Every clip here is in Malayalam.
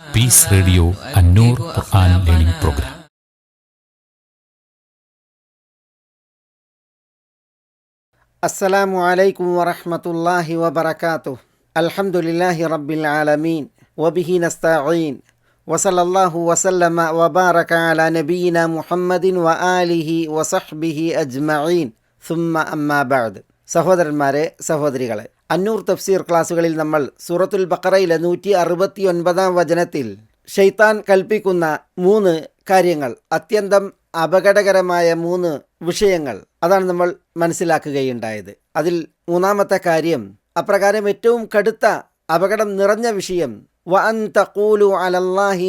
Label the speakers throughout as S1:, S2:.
S1: Peace radio Annoor Quran
S2: learning program അസ്സലാമു അലൈക്കും വറഹ്മത്തുള്ളാഹി വബറകാതുഹു അൽഹംദുലില്ലാഹി റബ്ബിൽ ആലമീൻ വബിഹി നസ്തഈൻ വസല്ലല്ലാഹു വസല്ലമ വബാറക അലാ നബിയിന മുഹമ്മദിൻ വ ആലിഹി വസഹ്ബിഹി അജ്മഈൻ സുമ്മ അമ്മാ ബഅദ് സഹോദരന്മാരെ സഹോദരികളെ അന്നൂർ തഫ്സീർ ക്ലാസ്സുകളിൽ നമ്മൾ സൂറത്തുൽ ബക്കറയിലെ നൂറ്റി അറുപത്തി ഒൻപതാം വചനത്തിൽ ഷെയ്ത്താൻ കൽപ്പിക്കുന്ന മൂന്ന് കാര്യങ്ങൾ അത്യന്തം അപകടകരമായ മൂന്ന് വിഷയങ്ങൾ അതാണ് നമ്മൾ മനസ്സിലാക്കുകയുണ്ടായത്. അതിൽ മൂന്നാമത്തെ കാര്യം അപ്രകാരം ഏറ്റവും കടുത്ത അപകടം നിറഞ്ഞ വിഷയം വ അൻ തഖൂലു അലല്ലാഹി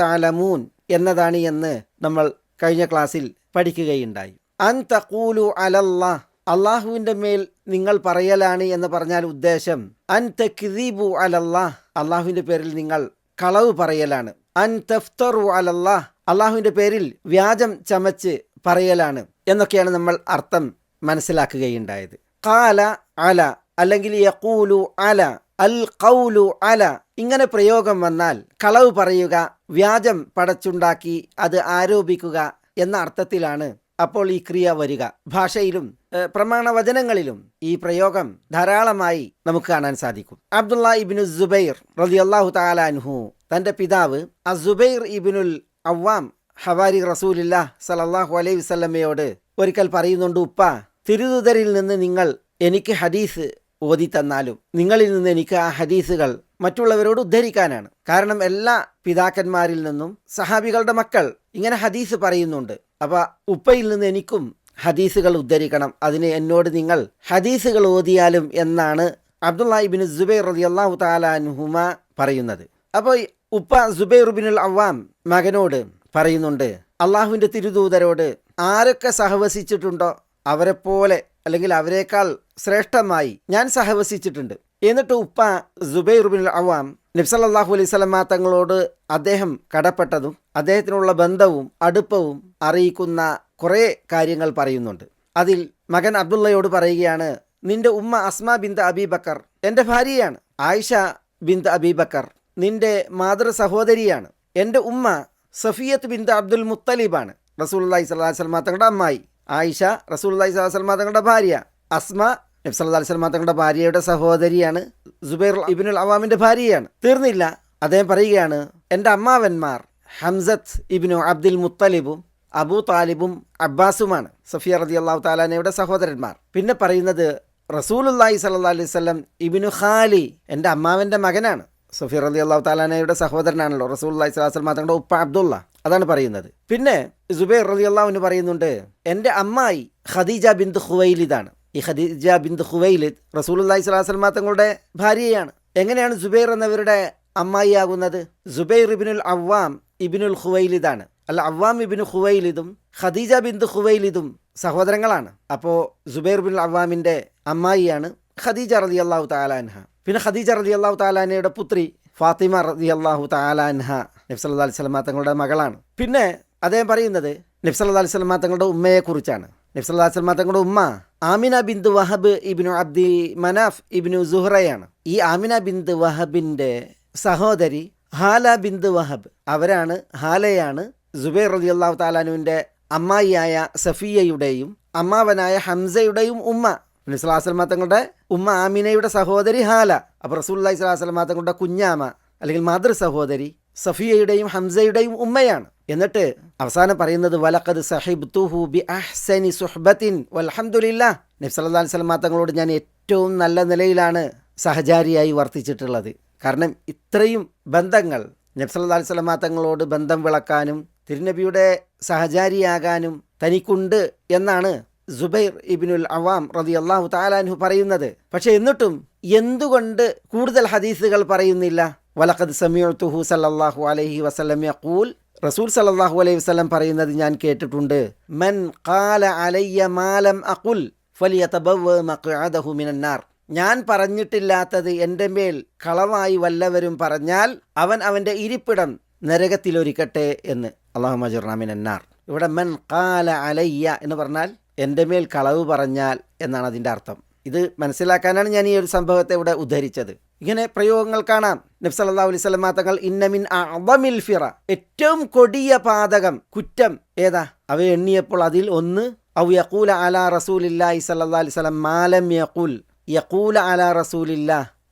S2: തഅലമൂൻ എന്നതാണ് എന്ന് നമ്മൾ കഴിഞ്ഞ ക്ലാസ്സിൽ പഠിക്കുകയുണ്ടായി. അൻ തഖൂലു അലല്ലാഹ് അള്ളാഹുവിന്റെ മേൽ നിങ്ങൾ പറയലാണ് എന്ന് പറഞ്ഞാൽ ഉദ്ദേശം. അൻ തക്ദീബു അലല്ലാഹ് അള്ളാഹുവിന്റെ പേരിൽ നിങ്ങൾ കളവ് പറയലാണ്. അൻ തഫ്തറു അലല്ലാഹ് അള്ളാഹുവിന്റെ പേരിൽ വ്യാജം ചമച്ച് പറയലാണ് എന്നൊക്കെയാണ് നമ്മൾ അർത്ഥം മനസ്സിലാക്കുകയുണ്ടായത്. കാല അല അല്ലെങ്കിൽ യക്കൂലു അല അൽ കൗലു അല ഇങ്ങനെ പ്രയോഗം വന്നാൽ കളവ് പറയുക വ്യാജം പടച്ചുണ്ടാക്കി അത് ആരോപിക്കുക എന്ന അർത്ഥത്തിലാണ് അപ്പോൾ ഈ ക്രിയ വരിക. ഭാഷയിലും പ്രമാണ പ്രമാണവചനങ്ങളിലും ഈ പ്രയോഗം ധാരാളമായി നമുക്ക് കാണാൻ സാധിക്കും. അബ്ദുള്ള ഇബിനു ജുബൈർ റതി അള്ളാഹു താലാൻഹു തന്റെ പിതാവ് അസുബൈർ ഇബിനുൽ അവാം ഹവാരി റസൂലില്ല സലല്ലാഹു അലൈഹി വസല്ലമയോട് ഒരിക്കൽ പറയുന്നുണ്ട് ഉപ്പ തിരുതുതരിൽ നിന്ന് നിങ്ങൾ എനിക്ക് ഹദീസ് ഓതി തന്നാലും നിങ്ങളിൽ നിന്ന് എനിക്ക് ആ ഹദീസുകൾ മറ്റുള്ളവരോട് ഉദ്ധരിക്കാനാണ്. കാരണം എല്ലാ പിതാക്കന്മാരിൽ നിന്നും സഹാബികളുടെ മക്കൾ ഇങ്ങനെ ഹദീസ് പറയുന്നുണ്ട്. അപ്പൊ ഉപ്പയിൽ നിന്ന് എനിക്കും ഹദീസുകൾ ഉദ്ധരിക്കണം. അതിന് എന്നോട് നിങ്ങൾ ഹദീസുകൾ ഓതിയാലും എന്നാണ് അബ്ദുള്ള ഇബിൻ ജുബൈർ റതി അള്ളാഹു താലാൻഹുമ പറയുന്നത്. അപ്പോൾ ഉപ്പ ജുബൈർ ബിനുൽ അവാം മകനോട് പറയുന്നുണ്ട് അള്ളാഹുവിന്റെ തിരുദൂതരോട് ആരൊക്കെ സഹവസിച്ചിട്ടുണ്ടോ? അവരെപ്പോലെ അല്ലെങ്കിൽ അവരെക്കാൾ ശ്രേഷ്ഠമായി ഞാൻ സഹവസിച്ചിട്ടുണ്ട്. എന്നിട്ട് ഉപ്പ ജുബൈറുബിൻ ബിൻ അവാം നബ്സല്ലാഹു അലൈഹി സ്വലമ തങ്ങളോട് അദ്ദേഹം കടപ്പെട്ടതും അദ്ദേഹത്തിനുള്ള ബന്ധവും അടുപ്പവും അറിയിക്കുന്ന കുറേ കാര്യങ്ങൾ പറയുന്നുണ്ട്. അതിൽ മകൻ അബ്ദുള്ളയോട് പറയുകയാണ് നിന്റെ ഉമ്മ അസ്മ ബിന്ദ അബീബക്കർ എന്റെ ഭാര്യയാണ്. ആയിഷ ബിന്ദ് അബീബക്കർ നിന്റെ മാതൃ സഹോദരിയാണ്. എന്റെ ഉമ്മ സഫിയത്ത് ബിന്ദ് അബ്ദുൽ മുത്തലിബാണ്. റസൂൽ അള്ളഹി സ്വലാഹു സ്വലമ തങ്ങളുടെ അമ്മായി. ആയിഷ സ്വലാഹു വസ്ലമ തങ്ങളുടെ ഭാര്യ. അസ്മ നബ്സല്ലാ സ്വലമ തങ്ങളുടെ ഭാര്യയുടെ സഹോദരിയാണ്. സുബൈർ ഇബിനുൽ അവാമിന്റെ ഭാര്യയാണ്. തീർന്നില്ല. അദ്ദേഹം പറയുകയാണ് എന്റെ അമ്മാവന്മാർ ഹംസത്ത് ഇബിനു അബ്ദുൽ മുത്തലിബും അബൂ താലിബും അബ്ബാസുമാണ്. സഫിയ റതി അള്ളാഹു താലാനയുടെ സഹോദരന്മാർ. പിന്നെ പറയുന്നത് റസൂലുല്ലാഹി സല്ലാ അലൈഹി സ്വലം ഇബിനു ഖാലി എന്റെ അമ്മാവന്റെ മകനാണ്. സഫിയ റതി അള്ളാഹു താലാനയുടെ സഹോദരനാണല്ലോ. റസൂൽ അള്ളഹി സ്വലാസ്ലം തങ്ങളുടെ ഉപ്പ അബ്ദുള്ള. അതാണ് പറയുന്നത്. പിന്നെ സുബൈർ അള്ളാഹുവിന് പറയുന്നുണ്ട് എന്റെ അമ്മായി ഖദീജ ബിന്ദ് ഖുവൈലിദാണ്. ഈ ഖദീജ ബിന്ദ് ഖുവൈലിദ് റസൂൽ അള്ളഹി സ്വലാസ്ലം തങ്ങളുടെ ഭാര്യയാണ്. എങ്ങനെയാണ് സുബൈർ എന്നവരുടെ അമ്മായി ആകുന്നത് സുബൈർ ഇബിനുൽ അവ്വാം ഇബിനുൽ ഖുവൈലിദാണ്. അല്ല അവ്വാം ഇബിന് ഖുവൈലിദും ഖദീജ ബിന്ദ് ഖുവൈലിദും സഹോദരങ്ങളാണ്. അപ്പോൾ സുബൈർ ബിൻ അവ്വാമിന്റെ അമ്മായിയാണ് ഖദീജ റതി അള്ളാഹു താലാൻഹ പിന്നെ ഖദീജ റതി അള്ളാഹു താലാനയുടെ പുത്രി ഫാത്തിമ റതി അള്ളാഹു താലാൻഹ നബ്സല്ലാ അലൈഹി സ്വലമ തങ്ങളുടെ മകളാണ്. പിന്നെ അദ്ദേഹം പറയുന്നത് നബ്സല്ലാ അലൈഹി സ്വലമ തങ്ങളുടെ ഉമ്മയെക്കുറിച്ചാണ്. നബ്സല്ലാ അലൈഹി സ്വലമ തങ്ങളുടെ ഉമ്മ ആമിന ബിന്ദ് വഹബ് ഇബിനു അബ്ദി മനാഫ് ഇബിനു സുഹറയാണ്. ഈ ആമിന ബിന്ദ് വഹബിന്റെ സഹോദരി ഹാല ബിന്ദ് വഹബ്. അവരാണ് ഹാലയാണ് സുബൈർ റതി അള്ളാഹു താലാനുവിന്റെ അമ്മായിയായ സഫിയയുടെയും അമ്മാവനായ ഹംസയുടെയും ഉമ്മ. നബ്സലാസ്ലമ തങ്ങളുടെ ഉമ്മ ആമിനയുടെ സഹോദരി ഹാല. അപ്പോൾ സ്വലാ സ്വലാസ്ലമ തങ്ങളുടെ കുഞ്ഞാമ അല്ലെങ്കിൽ മാതൃ സഹോദരി സഫിയയുടെയും ഹംസയുടെയും ഉമ്മയാണ്. എന്നിട്ട് അവസാനം പറയുന്നത് വലക്കത് സഹിബ് തുഹു ബി അഹ്സനി സുഹ്ബത്തിൻ വൽഹംദുലില്ലാ നബ്സല്ലാ സ്വലമ തങ്ങളോട് ഞാൻ ഏറ്റവും നല്ല നിലയിലാണ് സഹചാരിയായി വർത്തിച്ചിട്ടുള്ളത്. കാരണം ഇത്രയും ബന്ധങ്ങൾ നബ്സല്ലാ സ്വലമ തങ്ങളോട് ബന്ധം വിളക്കാനും തിരുനബിയുടെ സഹചാരിയാകാനും തനിക്കുണ്ട് എന്നാണ് സുബൈർ ഇബിനുൽ അവാം റതി അള്ളാഹു താലാൻഹു പറയുന്നത്. പക്ഷെ എന്നിട്ടും എന്തുകൊണ്ട് കൂടുതൽ ഹദീസുകൾ പറയുന്നില്ല? വലഖദ് സമീഅത്തുഹു സല്ലല്ലാഹു അലൈഹി വസല്ലം യഖൂൽ. റസൂൽ സല്ലല്ലാഹു അലൈഹി വസല്ലം പറയുന്നത് ഞാൻ കേട്ടിട്ടുണ്ട്. മൻ ഖാല അലയ്യ മാലം അഖുൽ ഫലിയതബവ്വ മഖ്അദഹു മിനന്നാർ ഞാൻ പറഞ്ഞിട്ടില്ലാത്തത് എന്റെ മേൽ കളവായി വല്ലവരും പറഞ്ഞാൽ അവൻ അവന്റെ ഇരിപ്പിടം നരകത്തിലൊരിക്കട്ടെ എന്ന്. അള്ളാഹു മജുർനാമിൻ എന്നാർ ഇവിടെ മൻ കാല അലയ്യ എന്ന് പറഞ്ഞാൽ എന്റെ മേൽ കളവ് പറഞ്ഞാൽ എന്നാണ് അതിന്റെ അർത്ഥം. ഇത് മനസ്സിലാക്കാനാണ് ഞാൻ ഈ ഒരു സംഭവത്തെ ഇവിടെ ഉദ്ധരിച്ചത്. ഇങ്ങനെ പ്രയോഗങ്ങൾ കാണാം. നബ്സല്ലാ അലൈഹി സ്വലമാ തങ്ങൾ ഇന്നമിൻ അബമിൽ ഫിറ. ഏറ്റവും കൊടിയ പാതകം കുറ്റം ഏതാ? അവ എണ്ണിയപ്പോൾ അതിൽ ഒന്ന് ഔ യക്കൂല അലാ റസൂലില്ലാഹി സല്ലാ അലൈഹി സ്വലം മാലം യക്കൂൽ യക്കൂല അലാ റസൂലില്ല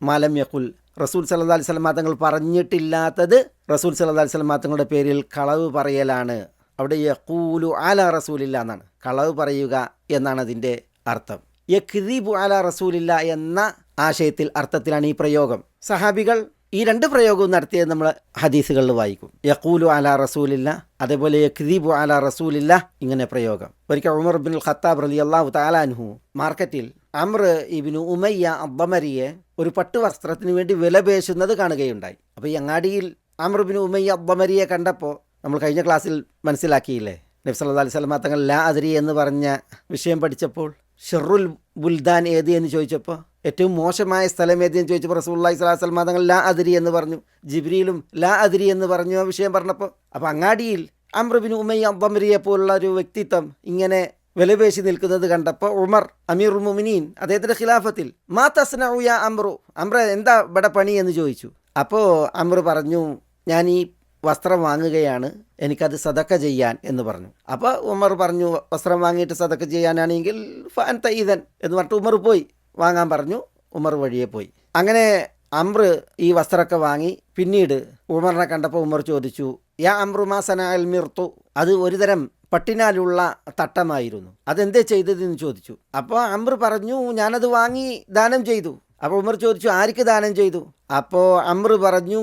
S2: മാലം യക്കുൽ റസൂൽ സല്ലാ അലൈഹി സ്വലമാ തങ്ങൾ പറഞ്ഞിട്ടില്ലാത്തത് റസൂൽ സല്ലാ അലൈഹി സ്വലമാ തങ്ങളുടെ പേരിൽ കളവ് പറയലാണ്. അവിടെ യക്കൂലു അല റസൂലില്ല എന്നാണ്. കളവ് പറയുക എന്നാണ് അതിന്റെ അർത്ഥം. യക്രീബു അല റസൂലില്ല എന്ന ആശയത്തിൽ അർത്ഥത്തിലാണ് ഈ പ്രയോഗം. സഹാബികൾ ഈ രണ്ട് പ്രയോഗവും നടത്തിയത് നമ്മൾ ഹദീസുകളിൽ വായിക്കും. യക്കൂലു അല റസൂലില്ല അതേപോലെ യക്രീബു അല റസൂലില്ല ഇങ്ങനെ പ്രയോഗം. ഒരിക്കൽ ഉമർ ബിൻ ഖത്താബ് റലി അള്ളാഹു താലാൻഹു മാർക്കറ്റിൽ അമ്ര ഇബിനു ഉമയ്യ അബ്ബമരിയെ ഒരു പട്ടുവസ്ത്രത്തിന് വേണ്ടി വിലപേശുന്നത് കാണുകയുണ്ടായി. അപ്പോൾ ഈ അങ്ങാടിയിൽ അമ്ര ബിൻ ഉമയ്യ അബ്ബമരിയെ കണ്ടപ്പോൾ നമ്മൾ കഴിഞ്ഞ ക്ലാസ്സിൽ മനസ്സിലാക്കിയില്ലേ? നബി അല്ലാ അലൈഹി തങ്ങൾ ലാ അതിരി എന്ന് പറഞ്ഞ വിഷയം പഠിച്ചപ്പോൾ ഷെറുൽ ബുൽദാൻ ഏത് എന്ന് ചോദിച്ചപ്പോൾ ഏറ്റവും മോശമായ സ്ഥലം ഏതെന്ന് ചോദിച്ചപ്പോൾ റസൂള്ളി സ്വലാഹു വസ്ലം തങ്ങൾ ലാ അതിരി എന്ന് പറഞ്ഞു. ജിബ്രിയിലും ലാ അതിരി എന്ന് പറഞ്ഞു ആ വിഷയം പറഞ്ഞപ്പോൾ അപ്പോൾ അങ്ങാടിയിൽ അമ്രബിൻ ഉമയ്യ അബ്ബമരിയെ പോലുള്ള ഒരു വ്യക്തിത്വം ഇങ്ങനെ വിലപേശി നിൽക്കുന്നത് കണ്ടപ്പോൾ ഉമർ അമീർ മുമിനീൻ അദ്ദേഹത്തിന്റെ ഖിലാഫത്തിൽ മാ തസ്നഉയ അമ്രു? അമ്ര എന്താ ഇവിടെ പണി? എന്ന് ചോദിച്ചു. അപ്പോൾ അമ്ര പറഞ്ഞു ഞാൻ ഈ വസ്ത്രം വാങ്ങുകയാണ് എനിക്കത് സതക്ക ചെയ്യാൻ എന്ന് പറഞ്ഞു. അപ്പോൾ ഉമർ പറഞ്ഞു വസ്ത്രം വാങ്ങിയിട്ട് സതക്ക ചെയ്യാനാണെങ്കിൽ ഫാൻ തയ്യതൻ എന്ന് പറഞ്ഞിട്ട് ഉമർ പോയി. വാങ്ങാൻ പറഞ്ഞു ഉമർ വഴിയെ പോയി. അങ്ങനെ അമ്ര ഈ വസ്ത്രമൊക്കെ വാങ്ങി. പിന്നീട് ഉമറിനെ കണ്ടപ്പോൾ ഉമർ ചോദിച്ചു യാ അമ്രുമാ സന അൽ മിർത്തു അത് ഒരുതരം പട്ടിനാലുള്ള തട്ടമായിരുന്നു. അതെന്തേ ചെയ്തതെന്ന്? ചോദിച്ചു. അപ്പോൾ അമ്ര പറഞ്ഞു ഞാനത് വാങ്ങി ദാനം ചെയ്തു. അപ്പോൾ ഉമർ ചോദിച്ചു ആർക്ക് ദാനം ചെയ്തു? അപ്പോൾ അമ്ര പറഞ്ഞു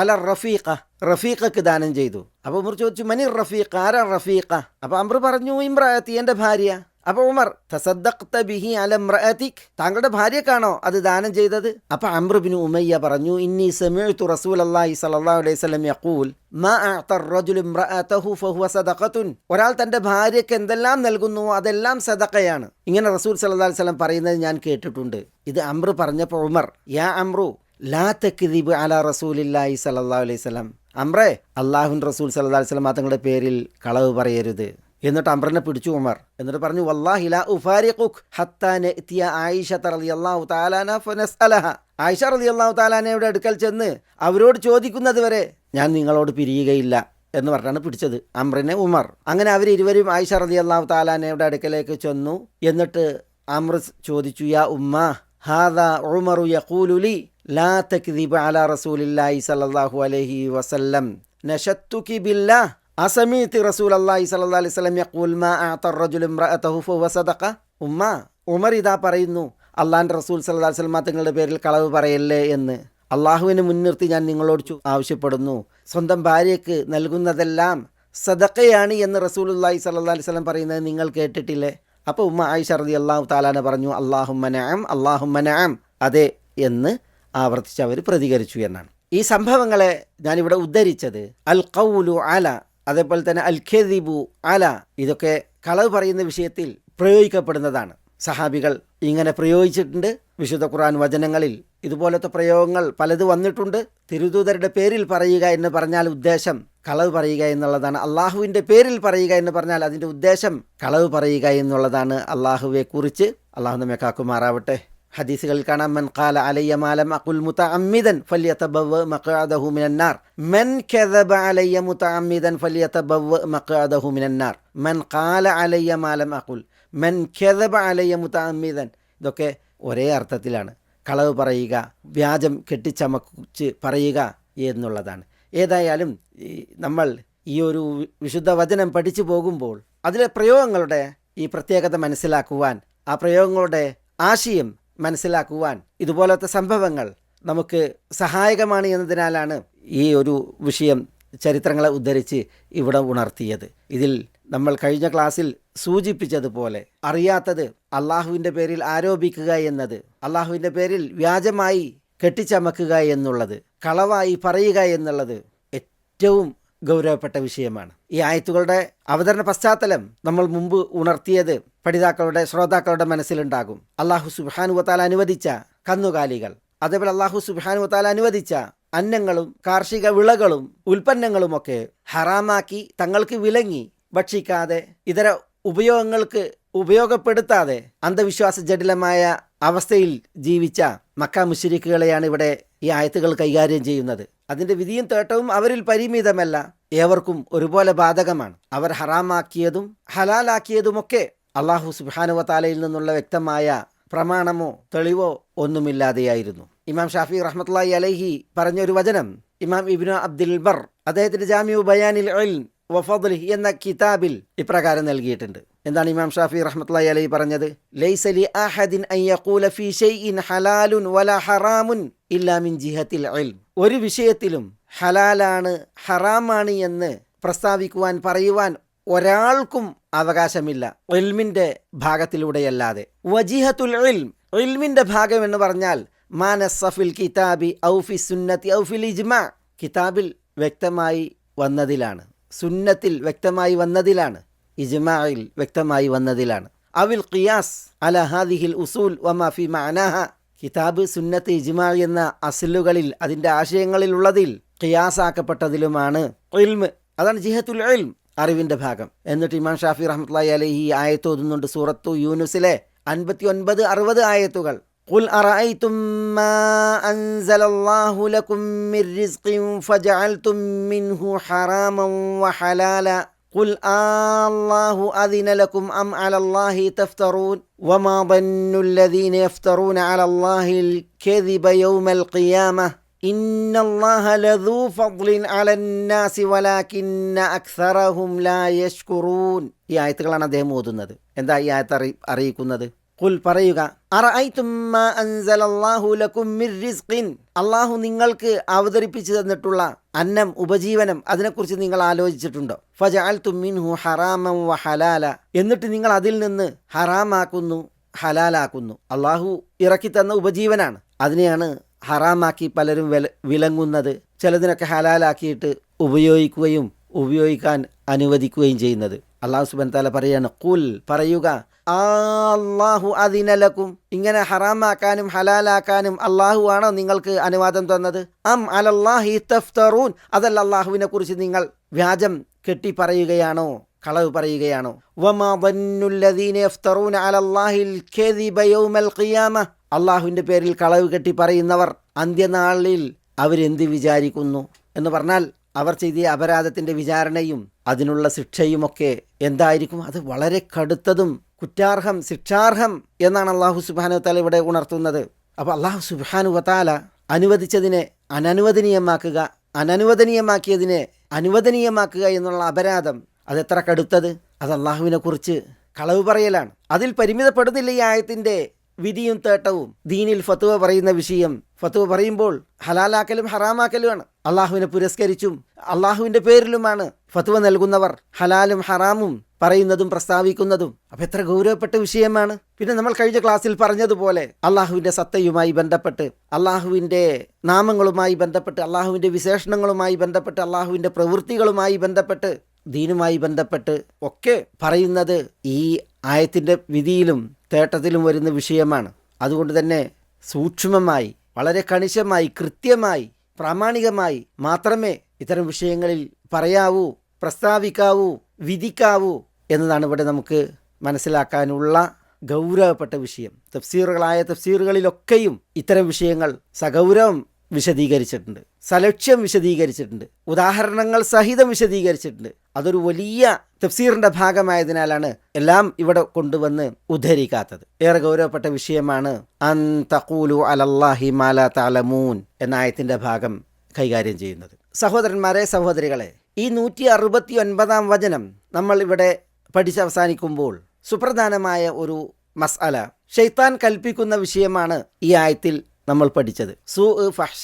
S2: അല റഫീഖ. റഫീഖക്ക് ദാനം ചെയ്തു. അപ്പൊ ഉമർ ചോദിച്ചു മനി റഫീഖ? ആരാ റഫീഖ? അപ്പൊ അമർ പറഞ്ഞു ഇമ്രായത്തി എന്റെ ഭാര്യ. അപ്പൊ ഉമർ തസദ്ദഖ്ത ബിഹി അലംറഅതിക് താങ്കളുടെ ഭാര്യക്കാണോ അത് ദാനം ചെയ്തത്? അപ്പൊ അമ്രുബിന് ഉമയ്യ പറഞ്ഞു ഇന്നി സമീഴ്ത്തു റസൂൽ സ്വല്ലല്ലാഹു അലൈഹി വസല്ലം യഖൂൽ മാ റജുലു ഒരാൾ തന്റെ ഭാര്യക്ക് എന്തെല്ലാം നൽകുന്നു അതെല്ലാം സദഖയാണ്. ഇങ്ങനെ റസൂൽ സല്ലാ അലൈഹി വസല്ലം പറയുന്നത് ഞാൻ കേട്ടിട്ടുണ്ട്. ഇത് അമ്രു പറഞ്ഞപ്പോ ഉമർ യാ അമ്രു ലാ റസൂലില്ലാഹി അലൈഹി അമ്രേ അള്ളാഹുൻ റസൂൽ സല്ലല്ലാഹു അലൈഹി വസല്ലം തങ്ങളുടെ പേരിൽ കളവ് പറയരുത്. എന്നിട്ട് അമ്രനെ പിടിച്ചു ഉമർ. എന്നിട്ട് പറഞ്ഞു വല്ലാഹി ലാ ആയിഷ തആലാനയുടെ അടുക്കൽ ചെന്ന് അവരോട് ചോദിക്കുന്നത് വരെ ഞാൻ നിങ്ങളോട് പിരിയുകയില്ല എന്ന് പറഞ്ഞാണ് പിടിച്ചത് അമ്രനെ ഉമർ. അങ്ങനെ അവർ ഇരുവരും ആയിഷ റലി അള്ളാഹു താലാനയുടെ അടുക്കലേക്ക് ചെന്നു. എന്നിട്ട് അമ്ര ചോദിച്ചു യാ ഉമ്മ ഹാദ ഉമറു യഖൂലു ലാ തക്ദിബ് അല റസൂലില്ലാഹി സല്ലാഹു അലഹി വസല്ലം. നഷത്തുക്കി ബില്ലാ അസമീത്തി റസൂൽ അള്ളാഹി അലൈഹി സ്വലം യഖൂൽ മാ ആത്തർ റജുൽ ഇംറഅതഹു ഫവസദഖ ഉമ്മ ഉമർ ഇതാ പറയുന്നു അള്ളാഹിന്റെ റസൂൽ സല്ലാ അലൈഹി സ്വലമ തങ്ങളുടെ പേരിൽ കളവ് പറയല്ലേ എന്ന്. അള്ളാഹുവിനെ മുൻനിർത്തി ഞാൻ നിങ്ങളോട് ആവശ്യപ്പെടുന്നു. സ്വന്തം ഭാര്യയ്ക്ക് നൽകുന്നതെല്ലാം സദക്കയാണ് എന്ന് റസൂലുല്ലാഹി സല്ലാ അലൈഹി സ്വലം പറയുന്നത് നിങ്ങൾ കേട്ടിട്ടില്ലേ? അപ്പോൾ ഉമ്മ ആയിഷ റതി അള്ളാഹു താലാന പറഞ്ഞു അല്ലാഹുമ്മ നഅം. അതെ എന്ന് ആവർത്തിച്ച് അവർ പ്രതികരിച്ചു എന്നാണ്. ഈ സംഭവങ്ങളെ ഞാനിവിടെ ഉദ്ധരിച്ചത് അൽ കൗലു അല അതേപോലെ തന്നെ അൽ ഖെദിബു അല ഇതൊക്കെ കളവ് പറയുന്ന വിഷയത്തിൽ പ്രയോഗിക്കപ്പെടുന്നതാണ്. സഹാബികൾ ഇങ്ങനെ പ്രയോഗിച്ചിട്ടുണ്ട്. വിശുദ്ധ ഖുർആൻ വചനങ്ങളിൽ ഇതുപോലത്തെ പ്രയോഗങ്ങൾ പലത് വന്നിട്ടുണ്ട്. തിരുദൂതരുടെ പേരിൽ പറയുക എന്ന് പറഞ്ഞാൽ ഉദ്ദേശം കളവ് പറയുക എന്നുള്ളതാണ്. അള്ളാഹുവിന്റെ പേരിൽ പറയുക എന്ന് പറഞ്ഞാൽ അതിന്റെ ഉദ്ദേശം കളവ് പറയുക എന്നുള്ളതാണ് അള്ളാഹുവെ കുറിച്ച് അള്ളാഹു നമ്മെ കാക്കുമാറാവട്ടെ. ഹദീസുകളിൽ കാണാം മൻ ഖാല അലയ്യ അഖുൽ ഫല്യതബവ മിനന്നാർ. മൻ കദബ അലയ്യ ഫല്യതബവ മിനന്നാർ. മൻ ഖാല അലയ്യ അഖുൽ. മൻ കദബ അലയ്യ ഇതൊക്കെ ഒരേ അർത്ഥത്തിലാണ്. കളവ് പറയുക വ്യാജം കെട്ടിച്ചമച്ച് പറയുക എന്നുള്ളതാണ്. ഏതായാലും നമ്മൾ ഈ ഒരു വിശുദ്ധ വചനം പഠിച്ചു പോകുമ്പോൾ അതിലെ പ്രയോഗങ്ങളുടെ ഈ പ്രത്യേകത മനസ്സിലാക്കുവാൻ ആ പ്രയോഗങ്ങളുടെ ആശയം മനസ്സിലാക്കുവാൻ ഇതുപോലത്തെ സംഭവങ്ങൾ നമുക്ക് സഹായകമാണ് എന്നതിനാലാണ് ഈ ഒരു വിഷയം ചരിത്രങ്ങളെ ഉദ്ധരിച്ച് ഇവിടെ ഉണർത്തിയത്. ഇതിൽ നമ്മൾ കഴിഞ്ഞ ക്ലാസ്സിൽ സൂചിപ്പിച്ചതുപോലെ അറിയാത്തത് അള്ളാഹുവിന്റെ പേരിൽ ആരോപിക്കുക എന്നത് അള്ളാഹുവിന്റെ പേരിൽ വ്യാജമായി കെട്ടിച്ചമക്കുക എന്നുള്ളത് കളവായി പറയുക എന്നുള്ളത് ഏറ്റവും ഗൗരവപ്പെട്ട വിഷയമാണ്. ഈ ആയത്തുകളുടെ അവതരണ പശ്ചാത്തലം നമ്മൾ മുമ്പ് ഉണർത്തിയത് പഠിതാക്കളുടെ ശ്രോതാക്കളുടെ മനസ്സിലുണ്ടാകും. അള്ളാഹു സുബാനുവത്താൽ അനുവദിച്ച കന്നുകാലികൾ അതേപോലെ അള്ളാഹു സുബാനുവത്താൽ അനുവദിച്ച അന്നങ്ങളും കാർഷിക വിളകളും ഉൽപ്പന്നങ്ങളുമൊക്കെ ഹറാമാക്കി തങ്ങൾക്ക് വിലങ്ങി ഭക്ഷിക്കാതെ ഇതര ഉപയോഗങ്ങൾക്ക് ഉപയോഗപ്പെടുത്താതെ അന്ധവിശ്വാസ ജടിലമായ അവസ്ഥയിൽ ജീവിച്ച മക്ക മുഷരിക്കുകളെയാണ് ഇവിടെ ഈ ആയത്തുകൾ കൈകാര്യം ചെയ്യുന്നത്. അതിന്റെ വിധിയും തേട്ടവും അവരിൽ പരിമിതമല്ല ഏവർക്കും ഒരുപോലെ ബാധകമാണ്. അവർ ഹറാമാക്കിയതും ഹലാലാക്കിയതുമൊക്കെ അള്ളാഹു സുബാനുവ താലയിൽ നിന്നുള്ള വ്യക്തമായ പ്രമാണമോ തെളിവോ ഒന്നുമില്ലാതെയായിരുന്നു. ഇമാം ഷാഫി റഹ്മത്തുള്ളാഹി അലൈഹി പറഞ്ഞൊരു വചനം ഇമാം ഇബ്നു അബ്ദുൽ ബർ അദ്ദേഹത്തിന്റെ ജാമിഉ ബയാനിൽ എന്ന കിതാബിൽ ഇപ്രകാരം നൽകിയിട്ടുണ്ട്. എന്താണ് ഇമാം ഷാഫി റഹ്മത്തുള്ളാഹി അലൈ പറഞ്ഞത്? ലൈസ ലി അഹദിൻ അൻ യഖൂല ഫീ ഷൈഇൻ ഹലാലുൻ വല ഹറാമുൻ ഇല്ലാ മിൻ ജിഹത്തിൽ ഒരു വിഷയത്തിലും ഹലാലാണ് ഹറാമാണ് എന്ന് പ്രസ്താവിക്കുവാൻ പറയുവാൻ ഒരാൾക്കും അവകാശമില്ല. ഒൽമിന്റെ ഭാഗത്തിലൂടെയല്ലാതെ. വജിഹത്തുൽ ഇൽം. ഇൽമിന്റെ ഭാഗം എന്ന് പറഞ്ഞാൽ മാനസഫിൽ കിതാബി ഔഫി സുന്നത്തി ഔഫിൽ ഇജ്മ. കിതാബിൽ വ്യക്തമായി വന്നതിലാണ്. സുന്നത്തിൽ വ്യക്തമായി വന്നതിലാണ്. ഇജ്മായിൽ വ്യക്തമായി വന്നതിലാണ് അവിൽ ഖിയാസ് അല ഹാദിഹിൽ ഉസൂൽ വമാഫി മാനാഹ കിതാബ് സുന്നത്ത് ഇജ്മാ എന്ന അസലുകളിൽ അതിൻ്റെ ആശയങ്ങളിൽ ഉള്ളതിൽ ഖിയാസാക്കപ്പെട്ടതിലുമാണ് ഇൽമ് അതാണ് ജിഹത്തുൽ ഇൽം അറിവിന്റെ ഭാഗം എന്നിട്ട് ഇമാം ഷാഫി റഹ്മത്തുള്ളാഹി അലൈഹി ഈ ആയത്ത് ഓതുന്നുണ്ട് സൂറത്തു യൂനുസിലെ അൻപത്തി ഒൻപത് അറുപത് ആയത്തുകൾ قل أرأيتم ما أنزل الله لكم من رزق فجعلتم منه حراما وحلالا قل آه الله أذن لكم أم على الله تفترون وما ظن الذين يفترون على الله الكذب يوم القيامة إن الله لذو فضل على الناس ولكن أكثرهم لا يشكرون ഈ ആയത്തുകളാണ് അദ്ദേഹം ഓതുന്നത് എന്താ ഈ ആയത്ത് അറി അറിയിക്കുന്നത് കുൽ പറയുക അള്ളാഹു നിങ്ങൾക്ക് അവതരിപ്പിച്ചു തന്നിട്ടുള്ള അന്നം ഉപജീവനം അതിനെക്കുറിച്ച് നിങ്ങൾ ആലോചിച്ചിട്ടുണ്ടോ? ഫജഅൽതും മിൻഹു ഹറാമൻ വ ഹലാല. എന്നിട്ട് നിങ്ങൾ അതിൽ നിന്ന് ഹറാമാക്കുന്നു ഹലാലാക്കുന്നു. അള്ളാഹു ഇറക്കി തന്ന ഉപജീവനാണ്. അതിനെയാണ് ഹറാമാക്കി പലരും വില വിലങ്ങുന്നത്. ചിലതിനൊക്കെ ഹലാലാക്കിയിട്ട് ഉപയോഗിക്കുകയും ഉപയോഗിക്കാൻ അനുവദിക്കുകയും ചെയ്യുന്നത്. അള്ളാഹു സുബൻ താല പറയാണ് കുൽ പറയുക അള്ളാഹു അതിനലക്കും ഇങ്ങനെ ഹറാമാക്കാനും ഹലാലാക്കാനും അള്ളാഹു ആണോ നിങ്ങൾക്ക് അനുവാദം തന്നത്? അം അലല്ലാഹി തഫ്തറൂൻ. അതല്ല അള്ളാഹുവിനെ കുറിച്ച് നിങ്ങൾ വ്യാജം കെട്ടി പറയുകയാണോ? കളവ് പറയുകയാണോ അള്ളാഹുവിന്റെ പേരിൽ കളവ് കെട്ടി പറയുന്നവർ അന്ത്യനാളിൽ അവരെന്ത് വിചാരിക്കുന്നു? എന്ന് പറഞ്ഞാൽ അവർ ചെയ്ത അപരാധത്തിന്റെ വിചാരണയും അതിനുള്ള ശിക്ഷയുമൊക്കെ എന്തായിരിക്കും? അത് വളരെ കടുത്തതും കുറ്റാർഹം ശിക്ഷാർഹം എന്നാണ് അള്ളാഹു സുബാനു താല ഇവിടെ ഉണർത്തുന്നത്. അപ്പോൾ അള്ളാഹു സുബാനു വത്താല അനുവദിച്ചതിനെ അനനുവദനീയമാക്കുക അനനുവദനീയമാക്കിയതിനെ അനുവദനീയമാക്കുക എന്നുള്ള അപരാധം അത് എത്ര കടുത്തത്? അത് അള്ളാഹുവിനെ കുറിച്ച് കളവ് പറയലാണ്. അതിൽ പരിമിതപ്പെടുന്നില്ല ഈ ആയത്തിന്റെ വിധിയും തേട്ടവും. ദീനിൽ ഫത്തുവ പറയുന്ന വിഷയം ഫത്തുവ പറയുമ്പോൾ ഹലാലാക്കലും ഹറാമാക്കലുമാണ് അള്ളാഹുവിനെ പുരസ്കരിച്ചും അള്ളാഹുവിന്റെ പേരിലുമാണ് ഫത്തുവ നൽകുന്നവർ ഹലാലും ഹറാമും പറയുന്നതും പ്രസ്താവിക്കുന്നതും. അപ്പം എത്ര ഗൗരവപ്പെട്ട വിഷയമാണ്. പിന്നെ നമ്മൾ കഴിഞ്ഞ ക്ലാസ്സിൽ പറഞ്ഞതുപോലെ അള്ളാഹുവിന്റെ സത്തയുമായി ബന്ധപ്പെട്ട് അള്ളാഹുവിന്റെ നാമങ്ങളുമായി ബന്ധപ്പെട്ട് അള്ളാഹുവിന്റെ വിശേഷണങ്ങളുമായി ബന്ധപ്പെട്ട് അള്ളാഹുവിന്റെ പ്രവൃത്തികളുമായി ബന്ധപ്പെട്ട് ദീനുമായി ബന്ധപ്പെട്ട് ഒക്കെ പറയുന്നത് ഈ ആയത്തിന്റെ വിധിയിലും തേട്ടത്തിലും വരുന്ന വിഷയമാണ്. അതുകൊണ്ട് തന്നെ സൂക്ഷ്മമായി വളരെ കണിശമായി കൃത്യമായി പ്രാമാണികമായി മാത്രമേ ഇത്തരം വിഷയങ്ങളിൽ പറയാവൂ പ്രസ്താവിക്കാവൂ വിധിക്കാവൂ എന്നതാണ് ഇവിടെ നമുക്ക് മനസ്സിലാക്കാനുള്ള ഗൗരവപ്പെട്ട വിഷയം. തഫ്സീറുകളായ തഫ്സീറുകളിലൊക്കെയും ഇത്തരം വിഷയങ്ങൾ സഗൗരവം വിശദീകരിച്ചിട്ടുണ്ട്. സലക്ഷ്യം വിശദീകരിച്ചിട്ടുണ്ട്. ഉദാഹരണങ്ങൾ സഹിതം വിശദീകരിച്ചിട്ടുണ്ട്. അതൊരു വലിയ തഫ്സീറിന്റെ ഭാഗമായതിനാലാണ് എല്ലാം ഇവിടെ കൊണ്ടുവന്ന് ഉദ്ധരിക്കാത്തത്. ഏറെ ഗൗരവപ്പെട്ട വിഷയമാണ് അൻ തഖൂലു അലല്ലാഹി മാല തലമൂൻ എന്ന ഭാഗം കൈകാര്യം ചെയ്യുന്നത്. സഹോദരന്മാരെ സഹോദരികളെ ഈ നൂറ്റി അറുപത്തി ഒൻപതാം വചനം നമ്മൾ ഇവിടെ പഠിച്ചവസാനിക്കുമ്പോൾ സുപ്രധാനമായ ഒരു മസ്അല ഷെയ്ത്താൻ കൽപ്പിക്കുന്ന വിഷയമാണ് ഈ ആയത്തിൽ നമ്മൾ പഠിച്ചത്. സു ഫഹ്ഷ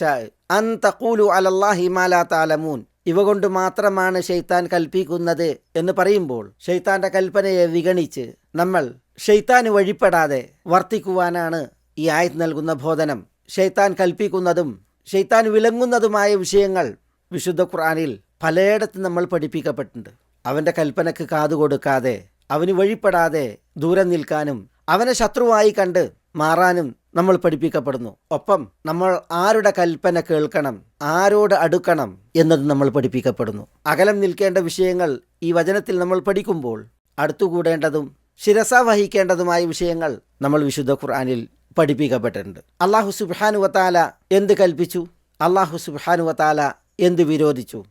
S2: അൻ തഖൂലു അലല്ലാഹി താലമൂൻ ഇവ കൊണ്ട് മാത്രമാണ് ഷെയ്ത്താൻ കൽപ്പിക്കുന്നത് എന്ന് പറയുമ്പോൾ ഷെയ്ത്താന്റെ കൽപ്പനയെ വിഗണിച്ച് നമ്മൾ ഷെയ്ത്താന് വഴിപ്പെടാതെ വർത്തിക്കുവാനാണ് ഈ ആയത് നൽകുന്ന ബോധനം. ഷെയ്ത്താൻ കൽപ്പിക്കുന്നതും ഷെയ്ത്താൻ വിളങ്ങുന്നതുമായ വിഷയങ്ങൾ വിശുദ്ധ ഖുർആനിൽ പലയിടത്തും നമ്മൾ പഠിപ്പിക്കപ്പെട്ടിട്ടുണ്ട്. അവന്റെ കൽപ്പനക്ക് കാതു കൊടുക്കാതെ അവന് വഴിപ്പെടാതെ ദൂരം നിൽക്കാനും അവനെ ശത്രുവായി കണ്ട് മാറാനും നമ്മൾ പഠിപ്പിക്കപ്പെടുന്നു. ഒപ്പം നമ്മൾ ആരുടെ കൽപ്പന കേൾക്കണം ആരോട് അടുക്കണം എന്നത് നമ്മൾ പഠിപ്പിക്കപ്പെടുന്നു. അകലം നിൽക്കേണ്ട വിഷയങ്ങൾ ഈ വചനത്തിൽ നമ്മൾ പഠിക്കുമ്പോൾ അടുത്തുകൂടേണ്ടതും ശിരസ വഹിക്കേണ്ടതുമായ വിഷയങ്ങൾ നമ്മൾ വിശുദ്ധ ഖുർആാനിൽ പഠിപ്പിക്കപ്പെട്ടിട്ടുണ്ട്. അള്ളാഹു സുബാനുവത്താല എന്ത് കൽപ്പിച്ചു? അള്ളാഹു സുബാനുവത്താല എന്ത് വിരോധിച്ചു?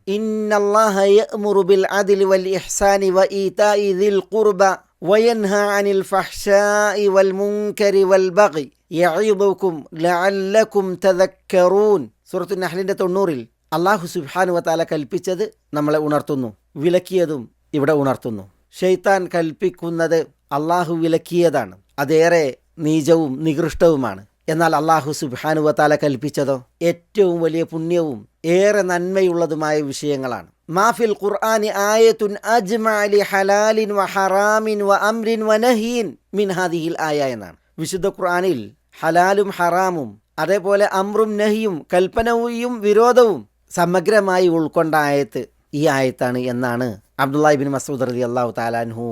S2: തൊണ്ണൂറിൽ അള്ളാഹു സുബാനു വാല കൽപ്പിച്ചത് നമ്മളെ ഉണർത്തുന്നു വിലക്കിയതും ഇവിടെ ഉണർത്തുന്നു. ഷെയ്ത്താൻ കൽപ്പിക്കുന്നത് അള്ളാഹു വിലക്കിയതാണ്. അതേറെ നീചവും നികൃഷ്ടവുമാണ്. എന്നാൽ അള്ളാഹു സുബാനുവത്താല കൽപ്പിച്ചതോ? ഏറ്റവും വലിയ പുണ്യവും ഏറെ നന്മയുള്ളതുമായ വിഷയങ്ങളാണ്. മാഫിൽ ഖുർആനി ആയത്തുൻ അജ്മാലി ഹലാലിൻ വ ഹറാമിൻ വ അംരിൻ വ നഹീൻ മിൻ ഹാദിഹിൽ ആയ എന്നാണ്. വിശുദ്ധ ഖുർആനിൽ ഹലാലും ഹറാമും അതേപോലെ അമ്രും നഹിയും കൽപ്പനയും വിരോധവും സമഗ്രമായി ഉൾക്കൊണ്ട ആയത്ത് ഈ ആയത്താണ് എന്നാണ് അബ്ദുല്ലാഹിബിൻ മസൂദ് റലി അള്ളാഹു താലാൻഹു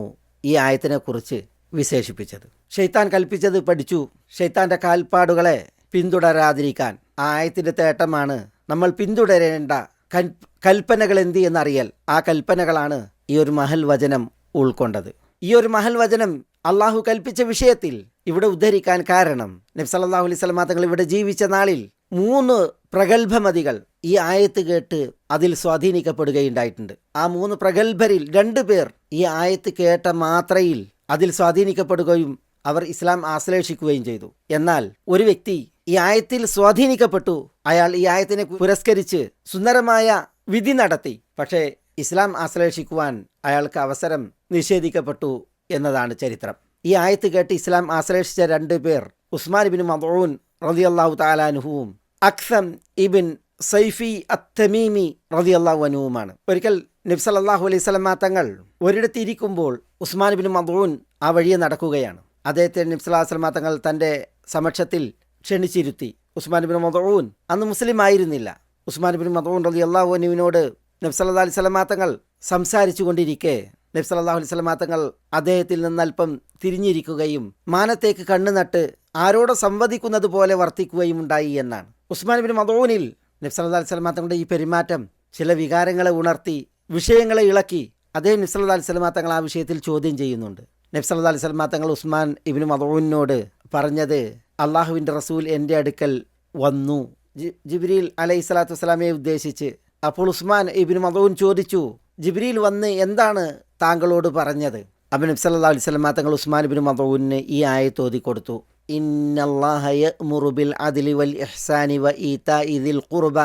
S2: ഈ ആയത്തിനെ കുറിച്ച് വിശേഷിപ്പിച്ചത്. ഷെയ്ത്താൻ കൽപ്പിച്ചത് പഠിച്ചു. ഷെയ്ത്താന്റെ കാൽപ്പാടുകളെ പിന്തുടരാതിരിക്കാൻ ആ ആയത്തിന്റെ തേട്ടമാണ് നമ്മൾ പിന്തുടരേണ്ട കൽ- കൽപ്പനകൾ എന്ത് എന്നറിയൽ. ആ കൽപ്പനകളാണ് ഈ ഒരു മഹൽ വചനം ഉൾക്കൊണ്ടത്. ഈ ഒരു മഹൽ വചനം അള്ളാഹു കൽപ്പിച്ച വിഷയത്തിൽ ഇവിടെ ഉദ്ധരിക്കാൻ കാരണം. നബ്സല്ലാഹു അലൈഹി സ്വലമാ തങ്ങൾ ഇവിടെ ജീവിച്ച നാളിൽ മൂന്ന് പ്രഗത്ഭമതികൾ ഈ ആയത്ത് കേട്ട് അതിൽ സ്വാധീനിക്കപ്പെടുകയുണ്ടായിട്ടുണ്ട്. ആ മൂന്ന് പ്രഗത്ഭരിൽ രണ്ടു പേർ ഈ ആയത്ത് കേട്ട മാത്രയിൽ അതിൽ സ്വാധീനിക്കപ്പെടുകയും അവർ ഇസ്ലാം ആശ്ലേഷിക്കുകയും ചെയ്തു. എന്നാൽ ഒരു വ്യക്തി ഈ ആയത്തിൽ സ്വാധീനിക്കപ്പെട്ടു. അയാൾ ഈ ആയത്തിനെ പുരസ്കരിച്ച് സുന്ദരമായ വിധി നടത്തി. പക്ഷേ ഇസ്ലാം ആശ്ലേഷിക്കുവാൻ അയാൾക്ക് അവസരം നിഷേധിക്കപ്പെട്ടു എന്നതാണ് ചരിത്രം. ഈ ആയത്ത് കേട്ട് ഇസ്ലാം ആശ്ലേഷിച്ച രണ്ടു പേർ ഉസ്മാൻ ബിൻ മദൂൻ അള്ളാഹു താലാനുഹുവും അക്സം ഇബിൻ സൈഫി അത്തമീമി റതി അള്ളാഹു അനുവുമാണ് ഒരിക്കൽ നബ്സല്ലാഹു അലൈഹി സ്വലമാ തങ്ങൾ ഒരിടത്ത് ഇരിക്കുമ്പോൾ ഉസ്മാൻ ബിൻ മദൂൻ ആ വഴിയെ നടക്കുകയാണ്. അദ്ദേഹത്തെ നബ്സല്ലാ സ്വലമാ തങ്ങൾ തന്റെ സമക്ഷത്തിൽ ക്ഷണിച്ചിരുത്തി. ഉസ്മാൻ ബിൻ മദൂൻ അന്ന് മുസ്ലിം ആയിരുന്നില്ല. ഉസ്മാൻ ബിൻ മദൂൻ റലി അള്ളാഹു അനുവിനോട് നബ്സല്ലാ അലൈഹി സ്വലമാ തങ്ങൾ സംസാരിച്ചു കൊണ്ടിരിക്കെ. നബ്സല്ലാഹു അലൈഹി സ്വലമാ തങ്ങൾ അദ്ദേഹത്തിൽ നിന്ന് അല്പം തിരിഞ്ഞിരിക്കുകയും മാനത്തേക്ക് കണ്ണു നട്ട് ആരോട് സംവദിക്കുന്നത് പോലെ വർത്തിക്കുകയും ഉണ്ടായി എന്നാണ്. ഉസ്മാൻ ബിൻ മദൂനിൽ നബ്സല്ലാ അലൈഹി സ്വലമാ തങ്ങളുടെ ഈ പെരുമാറ്റം ചില വികാരങ്ങളെ ഉണർത്തി വിഷയങ്ങളെ ഇളക്കി അദ്ദേഹം നബ്സല്ലാ അലൈഹി സ്വലമാ തങ്ങൾ ആ വിഷയത്തിൽ ചോദ്യം ചെയ്യുന്നുണ്ട്. നബ്സല്ലാ അലൈഹി സ്വലമാ തങ്ങൾ ഉസ്മാൻ ഇബിൻ മദൂനിനോട് പറഞ്ഞത് അള്ളാഹുവിന്റെ റസൂൽ എന്റെ അടുക്കൽ വന്നു. ജിബ്രീൽ അലൈഹി സ്വലാത്തു വസ്സലാമയെ ഉദ്ദേശിച്ച്. അപ്പോൾ ഉസ്മാൻ ഇബിൻ മദൂൻ ചോദിച്ചു ജിബ്രീൽ വന്ന് എന്താണ് താങ്കളോട് പറഞ്ഞത്? അബിൻ നബി സല്ലല്ലാഹു അലൈഹി വസല്ലം തങ്ങൾ ഉസ്മാൻ ഇബ്നു മദഊനിന് ഈ ആയത്ത് തോതി കൊടുത്തു. ഇന്നല്ലാഹ യഅ്മുറു ബിൽ അദ്ലി വൽ ഇഹ്സാനി വ ഈത ദിൽ ഖുർബ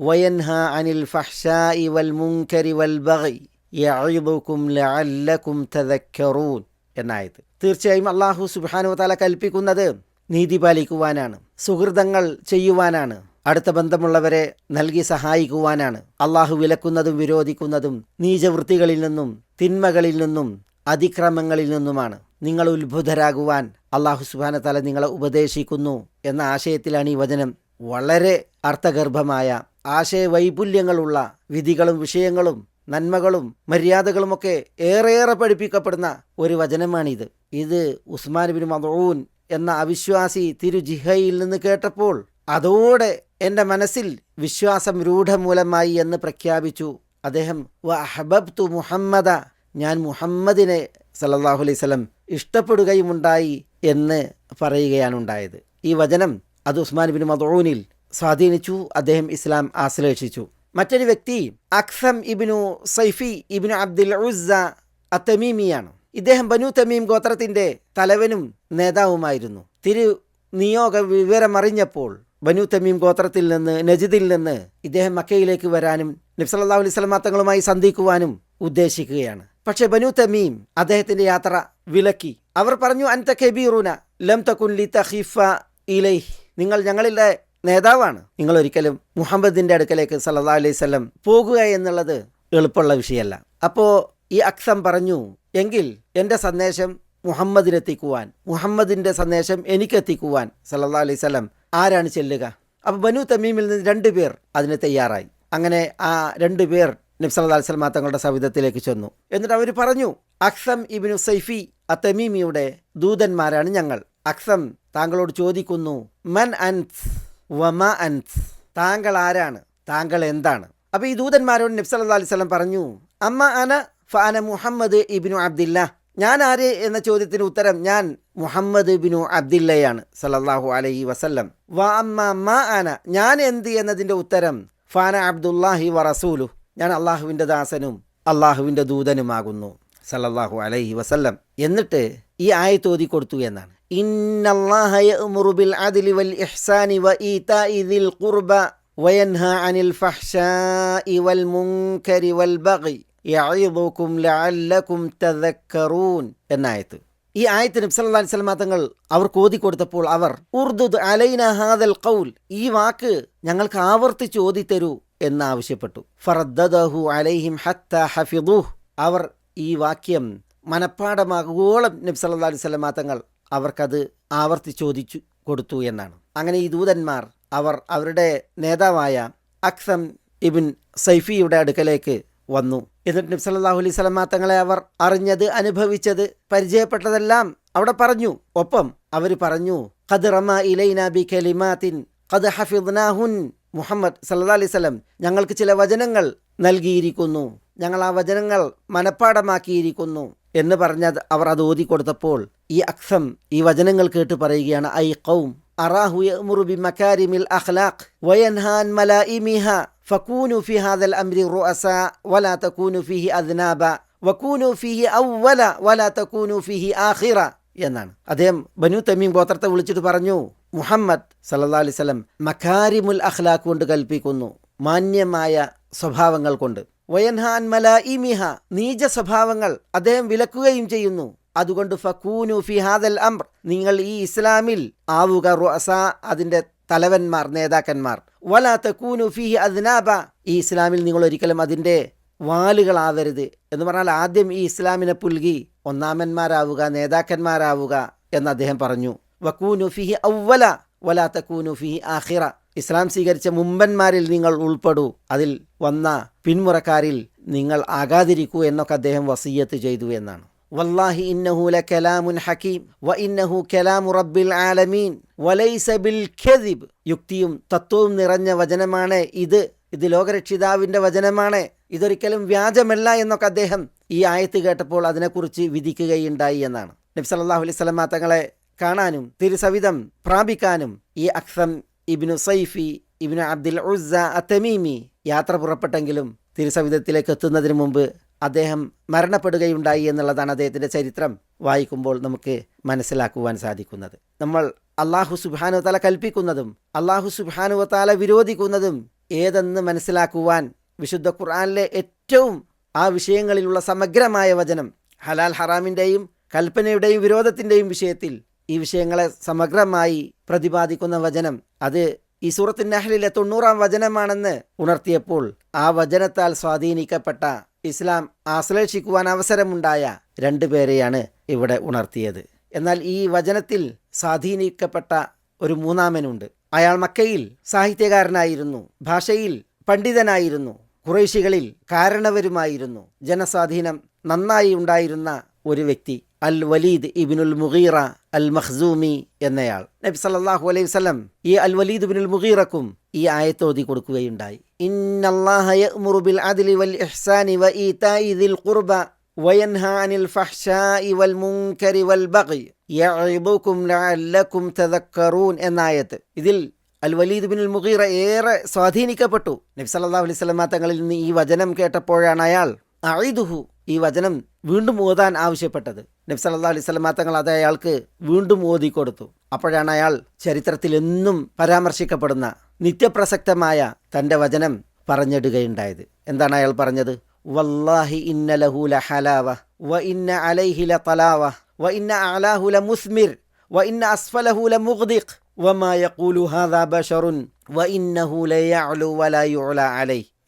S2: വയൻഹ അനിൽ ഫഹ്ശാഇ വൽ മുൻകരി വൽ ബഗി യഅഇദുകും ലഅല്ലകും തദക്കറൂൻ എന്നായത് തീർച്ചയായും അള്ളാഹു സുബ്ഹാനഹു താല കൽപ്പിക്കുന്നത് നീതി പാലിക്കുവാനാണ് സുഹൃതങ്ങൾ ചെയ്യുവാനാണ് അടുത്ത ബന്ധമുള്ളവരെ നൽകി സഹായിക്കുവാനാണ്. അള്ളാഹു വിലക്കുന്നതും വിരോധിക്കുന്നതും നീചവൃത്തികളിൽ നിന്നും തിന്മകളിൽ നിന്നും അതിക്രമങ്ങളിൽ നിന്നുമാണ്. നിങ്ങൾ ഉത്ഭുതരാകുവാൻ അള്ളാഹു സുബാന തല നിങ്ങളെ ഉപദേശിക്കുന്നു എന്ന ആശയത്തിലാണ് ഈ വചനം. വളരെ അർത്ഥഗർഭമായ ആശയവൈപുല്യങ്ങളുള്ള വിധികളും വിഷയങ്ങളും നന്മകളും മര്യാദകളുമൊക്കെ ഏറെയേറെ പഠിപ്പിക്കപ്പെടുന്ന ഒരു വചനമാണിത്. ഇത് ഉസ്മാൻ ബിൻ മദൂൻ എന്ന അവിശ്വാസി തിരുജിഹയിൽ നിന്ന് കേട്ടപ്പോൾ അതോടെ എന്റെ മനസ്സിൽ വിശ്വാസം രൂഢമൂലമായി എന്ന് പ്രഖ്യാപിച്ചു. അദ്ദേഹം വ അഹബബ്തു മുഹമ്മദ ഞാൻ മുഹമ്മദിനെ സല്ലല്ലാഹു അലൈഹി സ്വലം ഇഷ്ടപ്പെടുകയുമുണ്ടായി എന്ന് പറയുകയാണ് ഉണ്ടായത്. ഈ വചനം അത് ഉസ്മാൻ ബിൻ മദൂനിൽ സ്വാധീനിച്ചു അദ്ദേഹം ഇസ്ലാം ആശ്ലേഷിച്ചു. മറ്റൊരു വ്യക്തി അക്സം ഇബിനു സൈഫി ഇബിനു അബ്ദുൽ ഉസ്സ അത്തമീമിയാണ്. ഇദ്ദേഹം ബനു തമീം ഗോത്രത്തിന്റെ തലവനും നേതാവുമായിരുന്നു. തിരു നിയോഗ വിവരമറിഞ്ഞപ്പോൾ ബനു തമീം ഗോത്രത്തിൽ നിന്ന് നജിദിൽ നിന്ന് ഇദ്ദേഹം മക്കയിലേക്ക് വരാനും നബ്സല്ലാ അലൈഹി സ്വലമാ തങ്ങളുമായി സന്ധിക്കുവാനും ഉദ്ദേശിക്കുകയാണ്. പക്ഷെ ബനു തമീം അദ്ദേഹത്തിന്റെ യാത്ര വിലക്കി. അവർ പറഞ്ഞു അൻത കബീറുന ലം തകുൻ ലി തഹീഫ ഇലൈഹ്. നിങ്ങൾ ഞങ്ങളിലെ നേതാവാണ്. നിങ്ങൾ ഒരിക്കലും മുഹമ്മദിന്റെ അടുക്കലേക്ക് സല്ലാ അലൈഹി സ്വലം പോകുക എന്നുള്ളത് എളുപ്പമുള്ള വിഷയമല്ല. അപ്പോ ഈ അക്സം പറഞ്ഞു എങ്കിൽ എന്റെ സന്ദേശം മുഹമ്മദിനെത്തിക്കുവാൻ മുഹമ്മദിന്റെ സന്ദേശം എനിക്കെത്തിക്കുവാൻ സല്ലാ അലൈഹി സ്വലം ആരാണ് ചെല്ലുക? അപ്പോൾ ബനു തമീമിൽ നിന്ന് രണ്ട് പേർ അതിന് തയ്യാറായി. അങ്ങനെ ആ രണ്ട് പേർ നബ്സല്ലാ അലിസ്ലാം തങ്ങളുടെ സവിധത്തിലേക്ക് ചെന്നു. എന്നിട്ട് അവർ പറഞ്ഞു അക്സം ഇബിനു സൈഫി അ അത്തമീമിയുടെ ദൂതന്മാരാണ് ഞങ്ങൾ. അക്സം താങ്കളോട് ചോദിക്കുന്നു മൻ അൻസ്? വമ അൻസ്. താങ്കൾ ആരാണ്? താങ്കൾ എന്താണ്? അപ്പോൾ ഈ ദൂതന്മാരോട് നബ്സല്ലാ അലൈഹി സ്വലം പറഞ്ഞു അമ്മ അന ഫാന മുഹമ്മദ് ഇബിനു അബ്ദില്ല. ഞാൻ ആര് എന്ന ചോദ്യത്തിന് ഉത്തരം ഞാൻ മുഹമ്മദ് ബിനു അബ്ദില്ലയാണ് സലല്ലാഹു അലൈഹി വസല്ലം. വ അമ്മ മാ ആന ഞാൻ എന്ത് എന്നതിന്റെ ഉത്തരം? ഫാന അബ്ദുല്ലാഹി വ റസൂലു ഞാൻ അള്ളാഹുവിന്റെ ദാസനും അള്ളാഹുവിന്റെ ദൂതനുമാകുന്നു സലല്ലാഹു അലൈഹി വസല്ലം. എന്നിട്ട് ഈ ആയത്തോതി കൊടുത്തു എന്നാണ്. ഇന്നല്ലാഹ യഅ്മുറു ബിൽ അദ്ലി വൽ ഇഹ്സാനി വ ഈതാഇ ദിൽ ഖുർബ وينهى عن الفحشاء والمنكر والبغي يعظكم لعلكم تذكرون എന്നായത്ത് ഈ ആയത്ത് നബി സല്ലല്ലാഹു അലൈഹി വസല്ലം തങ്ങൾ അവർക്ക് ഓതി കൊടുത്തപ്പോൾ അവർ ഉർദുദ് അലൈന ഹാദൽ ഖൗൽ ഈ വാക്ക് ഞങ്ങൾക്ക് ആവർത്തിച്ച് ഓതി തരൂ എന്ന് ആവശ്യപ്പെട്ടു ഫറദ്ദദഹു അലൈഹിം ഹത്ത ഹഫിദുഹ് അവർ ഈ വാക്യം മനഃപ്പാടമാകുവോളം നബി സല്ലല്ലാഹു അലൈഹി വസല്ലം തങ്ങൾ അവർക്കത് ആവർത്തിച്ചോദിച്ചു കൊടുത്തു എന്നാണ്. അങ്ങനെ ഈ ദൂതന്മാർ അവർ അവരുടെ നേതാവായ അക്സം ഇബിൻ സൈഫിയുടെ അടുക്കലേക്ക് വന്നു. എന്നിട്ട് നബി സല്ലല്ലാഹു അലൈഹി സ്വലമാ തങ്ങളെ അവർ അറിഞ്ഞത് അനുഭവിച്ചത് പരിചയപ്പെട്ടതെല്ലാം അവിടെ പറഞ്ഞു. ഒപ്പം അവർ പറഞ്ഞു ഖദ് റമ ഇലൈന ബി കലിമാത്തിൻ ഖദ് ഹഫിദ്നാഹുൻ മുഹമ്മദ് സല്ലാ അലൈഹി സ്വലം ഞങ്ങൾക്ക് ചില വചനങ്ങൾ നൽകിയിരിക്കുന്നു. ഞങ്ങൾ ആ വചനങ്ങൾ മനഃപ്പാടമാക്കിയിരിക്കുന്നു എന്ന് പറഞ്ഞ അവർ അത് ഓതിക്കൊടുത്തപ്പോൾ ഈ അക്സം ഈ വചനങ്ങൾ കേട്ട് പറയുകയാണ് ഐ കൗം അറാഹു അഖ്ലാഖ് ഫി അംരി റുഅസ വലാ വലാ ആഖിറ എന്നാണ്. അദ്ദേഹം ബനു തമീം ഗോത്രത്തെ വിളിച്ചിട്ട് പറഞ്ഞു മുഹമ്മദ് സല്ലാ അലൈവലം മഖാരിമുൽ അഖ്ലാഖ് കൊണ്ട് കൽപ്പിക്കുന്നു മാന്യമായ സ്വഭാവങ്ങൾ കൊണ്ട്. വയൻഹാൻ മലായിമിഹ നീച സ്വഭാവങ്ങൾ അദ്ദേഹം വിലക്കുകയും ചെയ്യുന്നു. അതുകൊണ്ട് ഫക്കൂനു ഫി ഹാദൽ അംർ നിങ്ങൾ ഈ ഇസ്ലാമിൽ ആവുക റുഅസ അതിന്റെ തലവന്മാർ നേതാക്കന്മാർ. വല തക്കൂനു ഫിഹി അദ്നാബ ഈ ഇസ്ലാമിൽ നിങ്ങൾ ഒരിക്കലും അതിന്റെ വാലുകളാവരുത് എന്ന് പറഞ്ഞാൽ ആദ്യം ഈ ഇസ്ലാമിനെ പുൽകി ഒന്നാമന്മാരാവുക നേതാക്കന്മാരാവുക എന്ന് അദ്ദേഹം പറഞ്ഞു. വക്കൂനു ഫിഹി ഔവല വലാ തക്കൂനു ഫിഹി ആഹിറ ഇസ്ലാം സ്വീകരിച്ച മുമ്പന്മാരിൽ നിങ്ങൾ ഉൾപ്പെടൂ. അതിൽ വന്ന പിന്മുറക്കാരിൽ നിങ്ങൾ ആകാതിരിക്കൂ എന്നൊക്കെ അദ്ദേഹം വസീയത്ത് ചെയ്തു എന്നാണ്. വല്ലാഹി ഇന്നഹു ലകലാമുൻ ഹക്കീം വ ഇന്നഹു കലാമു റബ്ബിൽ ആലമീൻ വലൈസ ബിൽ ഖദിബ്. യുക്തിയും തത്വവും നിറഞ്ഞ വചനമാണ് ഇത്. ഇത് ലോകരക്ഷിതാവിന്റെ വചനമാണ്. ഇതൊരിക്കലും വ്യാജമല്ല എന്നൊക്കെ അദ്ദേഹം ഈ ആയത്ത് കേട്ടപ്പോൾ അതിനെക്കുറിച്ച് വിധിക്കുകയുണ്ടായി എന്നാണ്. നബി സല്ലല്ലാഹു അലൈഹി തങ്ങളെ കാണാനും തിരുസവിധം പ്രാപിക്കാനും ഈ അക്സം ഇബ്നു സൈഫി ഇബ്നു അബ്ദുൽ ഉസ്സ അത്തമീമി യാത്ര പുറപ്പെട്ടെങ്കിലും തിരുസവിധത്തിലേക്ക് എത്തുന്നതിന് മുമ്പ് അദ്ദേഹം മരണപ്പെടുകയുണ്ടായി എന്നുള്ളതാണ് അദ്ദേഹത്തിന്റെ ചരിത്രം വായിക്കുമ്പോൾ നമുക്ക് മനസ്സിലാക്കുവാൻ സാധിക്കുന്നത്. നമ്മൾ അള്ളാഹു സുബാനു താല കൽപ്പിക്കുന്നതും അള്ളാഹു സുബാനു താല വിരോധിക്കുന്നതും ഏതെന്ന് മനസ്സിലാക്കുവാൻ വിശുദ്ധ ഖുർആാനിലെ ഏറ്റവും ആ വിഷയങ്ങളിലുള്ള സമഗ്രമായ വചനം ഹലാൽ ഹറാമിന്റെയും കൽപ്പനയുടെയും വിരോധത്തിന്റെയും വിഷയത്തിൽ ഈ വിഷയങ്ങളെ സമഗ്രമായി പ്രതിപാദിക്കുന്ന വചനം അത് ഈ സൂറത്തിൻ നഹലിലെ തൊണ്ണൂറാം വചനമാണെന്ന് ഉണർത്തിയപ്പോൾ ആ വചനത്താൽ സ്വാധീനിക്കപ്പെട്ട ഇസ്ലാം ആശ്ലേഷിക്കുവാൻ അവസരമുണ്ടായ രണ്ടു പേരെയാണ് ഇവിടെ ഉണർത്തിയത്. എന്നാൽ ഈ വചനത്തിൽ സ്വാധീനിക്കപ്പെട്ട ഒരു മൂന്നാമനുണ്ട്. അയാൾ മക്കയിൽ സാഹിത്യകാരനായിരുന്നു ഭാഷയിൽ പണ്ഡിതനായിരുന്നു കുറേശികളിൽ കാരണവരുമായിരുന്നു. ജനസ്വാധീനം നന്നായി ഉണ്ടായിരുന്ന ഒരു വ്യക്തി. അൽ വലീദ് ഇബിനുൽ മുഗീറ അൽ മഖ്സൂമി എന്നയാൾ നബി സല്ലല്ലാഹു അലൈഹി വസല്ലം ഈ അൽ വലീദ് ഇബ്നുൽ മുഗീറക്കും ഈ ആയത്ത് ഓതി കൊടുക്കുകയുണ്ടായി ഇന്നല്ലാഹ യഅ്മുറു ബിൽ അദ്ലി വൽ ഇഹ്സാനി വ ഈതാഇ ദിൽ ഖുർബ وينهى عن الفحشاء والمنكر والبغي يعظكم لعلكم تذكرون എന്നായത്ത് ഇതിൽ അൽ വലീദ് ബിൻ മുഗീറ ഏറെ സ്വാധീനിക്കപ്പെട്ടു നബി സല്ലല്ലാഹു അലൈഹി വസല്ലമ തങ്ങളിൽ നിന്ന് ഈ വചനം കേട്ടപ്പോഴാണ് അയാൾ അഈദുഹു ഈ വചനം വീണ്ടും ഓതാൻ ആവശ്യപ്പെട്ടത്. നബ്സ് അല്ലാ അലൈഹി വസല്ലമ തങ്ങൾ അത് അയാൾക്ക് വീണ്ടും ഓതി കൊടുത്തു. അപ്പോഴാണ് അയാൾ ചരിത്രത്തിൽ എന്നും പരാമർശിക്കപ്പെടുന്ന നിത്യപ്രസക്തമായ തന്റെ വചനം പറഞ്ഞിടുകയുണ്ടായത്. എന്താണ് അയാൾ പറഞ്ഞത്? വല്ലാഹി ഇന്ന വ ഇന്ന വ ഇന്ന വ ഇന്ന വമാ യഖൂലു ഹാദാ വ ഇന്നഹു വലാ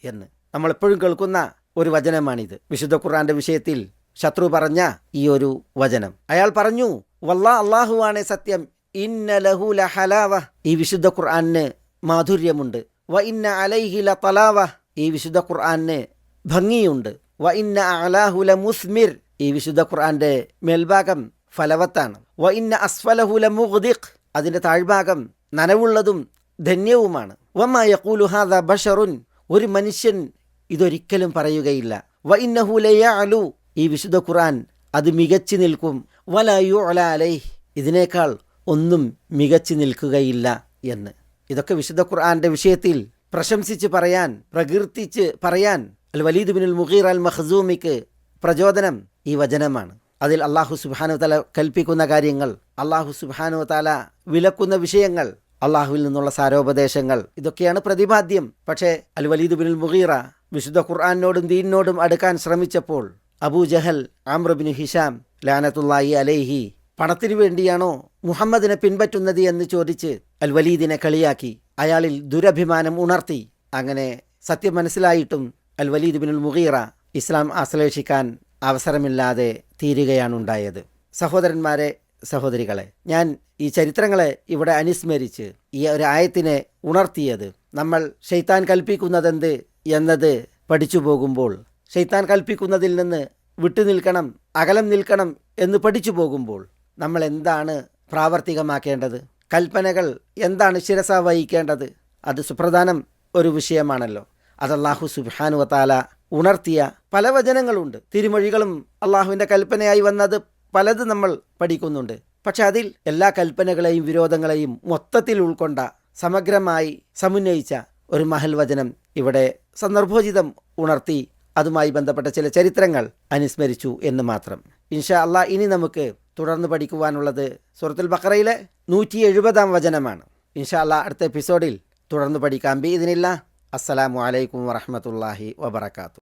S2: എന്ന്. നമ്മൾ എപ്പോഴും കേൾക്കുന്ന ഒരു വചനമാണിത്. വിശുദ്ധ ഖുർആന്റെ വിഷയത്തിൽ ശത്രു പറഞ്ഞ ഈ ഒരു വചനം. അയാൾ പറഞ്ഞു വല്ലാ അള്ളാഹുവാണ് സത്യം. ഇന്ന ലഹു ലഹലാവ. ഈ വിശുദ്ധ ഖുർആന് മാധുര്യമുണ്ട്. വ ഇന്ന അലൈഹി ലതലാവ. ഈ വിശുദ്ധ ഖുർആന് ഭംഗിയുണ്ട്. വ ഇന്ന അലാഹുല മുസ്മിർ ഈ വിശുദ്ധ ഖുർആന്റെ മേൽഭാഗം ഫലവത്താണ്. വ ഇന്ന അസ്ഫലഹുല മുഗ്ദിഖ് അതിന്റെ താഴ്ഭാഗം നനവുള്ളതും ധന്യവുമാണ്. വമ്മ യഖൂലു ഹാദ ബഷറുൻ. ഒരു മനുഷ്യൻ ഇതൊരിക്കലും പറയുകയില്ല. വ ഇന്നഹു ലയഅലു ഈ വിശുദ്ധ ഖുറാൻ അത് മികച്ചു നിൽക്കും. വലയു അലൈ ഇതിനേക്കാൾ ഒന്നും മികച്ചു നിൽക്കുകയില്ല എന്ന്. ഇതൊക്കെ വിശുദ്ധ ഖുർആന്റെ വിഷയത്തിൽ പ്രശംസിച്ച് പറയാൻ പ്രകീർത്തിച്ച് പറയാൻ അൽ വലീദ് ബിനുൽ മുഖീർ അൽ മഹസൂമിക്ക് പ്രചോദനം ഈ വചനമാണ്. അതിൽ അള്ളാഹു സുബാനു തല കൽപ്പിക്കുന്ന കാര്യങ്ങൾ അള്ളാഹു സുബാനു താല വിലക്കുന്ന വിഷയങ്ങൾ അള്ളാഹുവിൽ നിന്നുള്ള സാരോപദേശങ്ങൾ ഇതൊക്കെയാണ് പ്രതിപാദ്യം. പക്ഷേ അൽ വലീദ് ബിനുൽ മുഗീറ വിശുദ്ധ ഖുർആാനോടും ദീനിനോടും അടുക്കാൻ ശ്രമിച്ചപ്പോൾ അബൂജഹൽ ജഹൽ ആമ്രബിനു ഹിഷാം ലാനത്തുല്ലായി അലൈഹി പണത്തിനു വേണ്ടിയാണോ മുഹമ്മദിനെ പിൻപറ്റുന്നത് എന്ന് ചോദിച്ച് അൽ വലീദിനെ കളിയാക്കി. അയാളിൽ ദുരഭിമാനം ഉണർത്തി. അങ്ങനെ സത്യം മനസ്സിലായിട്ടും അൽ വലീദ് ബിനുൽ മുഗീറ ഇസ്ലാം ആശ്ലേഷിക്കാൻ അവസരമില്ലാതെ തീരുകയാണുണ്ടായത്. സഹോദരന്മാരെ സഹോദരികളെ ഞാൻ ഈ ചരിത്രങ്ങളെ ഇവിടെ അനുസ്മരിച്ച് ഈ ഒരു ആയത്തിനെ ഉണർത്തിയത് നമ്മൾ ഷെയ്ത്താൻ കൽപ്പിക്കുന്നതെന്ത് എന്നത് പഠിച്ചു പോകുമ്പോൾ ഷെയ്ത്താൻ കൽപ്പിക്കുന്നതിൽ നിന്ന് വിട്ടു നിൽക്കണം അകലം നിൽക്കണം എന്ന് പഠിച്ചു പോകുമ്പോൾ നമ്മൾ എന്താണ് പ്രാവർത്തികമാക്കേണ്ടത്? കൽപ്പനകൾ എന്താണ് ശിരസ വഹിക്കേണ്ടത്? അത് സുപ്രധാനം ഒരു വിഷയമാണല്ലോ. അത് അള്ളാഹു സുബാനു വത്താല ഉണർത്തിയ പല വചനങ്ങളുണ്ട്. തിരുമൊഴികളും അള്ളാഹുവിന്റെ കൽപ്പനയായി വന്നത് പലത് നമ്മൾ പഠിക്കുന്നുണ്ട്. പക്ഷെ അതിൽ എല്ലാ കൽപ്പനകളെയും വിരോധങ്ങളെയും മൊത്തത്തിൽ ഉൾക്കൊണ്ട സമഗ്രമായി സമുന്നയിച്ച ഒരു മഹൽ വചനം ഇവിടെ സന്ദർഭോചിതം ഉണർത്തി അതുമായി ബന്ധപ്പെട്ട ചില ചരിത്രങ്ങൾ അനുസ്മരിച്ചു എന്ന് മാത്രം. ഇൻഷാ അല്ലാ ഇനി നമുക്ക് തുടർന്ന് പഠിക്കുവാനുള്ളത് സൂറത്തുൽ ബക്കറയിലെ നൂറ്റി എഴുപതാം വചനമാണ്. ഇൻഷാ അല്ലാ അടുത്ത എപ്പിസോഡിൽ തുടർന്ന് പഠിക്കാം. ബി ഇതിനില്ല അസ്സലാമു അലൈക്കും വറഹമത്തല്ലാഹി വബർക്കാത്തു